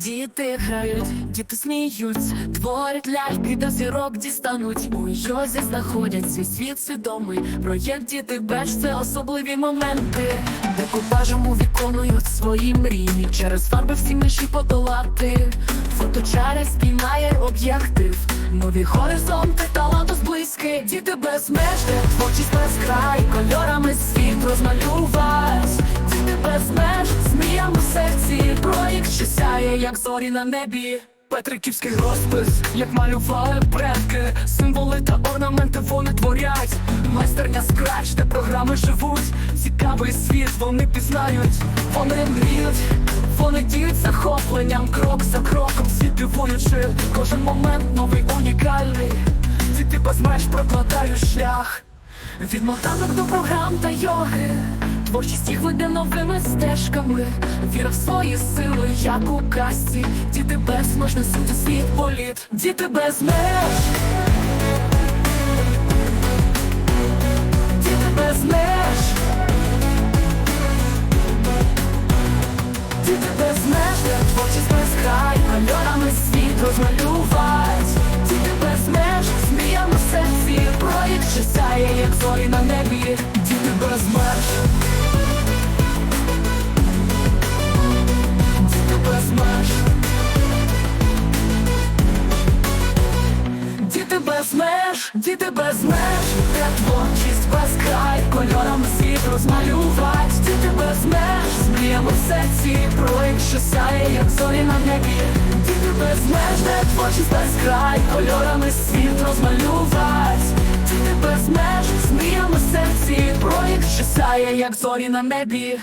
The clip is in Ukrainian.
Діти грають, діти сміються, творять ляльки до зірок дістануть. У йозі знаходять свій світ свідомий. Проєкт діти беч це особливі моменти, де купажем виконують свої мрії. Через фарби всі миші подолати. Фоточари спіймає об'єктив. Нові горизонти, таланту зблизьки, діти без меж, творчість без край, кольорами світ розмалювать. Як зорі на небі. Петриківський розпис, як малювали предки, символи та орнаменти вони творять. Майстерня скрач, де програми живуть. Цікавий світ вони пізнають, вони мріють, вони діють захопленням, крок за кроком, світ дивуючи, кожен момент новий унікальний. Діти без меж прокладають шлях. Від мотанок до програм та йоги Творчість їх веде новими стежками. Віра в свої сили, як у касті Діти без меж несуть світ політ Діти без меж. Діти без меж. Діти без меж, де творчість без край Кольорами світ розмалювать. Діти без меж, зміями серці. Що сяє, як зорі на небі. Діти без меж без меж, діти без меж, де творчість без край, кольорами світ розмалювать, діти без меж, з мріями в серці, проєкт, що сяє, як зорі на небі, діти без меж, де творчість без край, кольорами світ розмалювать, діти без меж, з мріями в серці, проєкт, що сяє, як зорі на небі.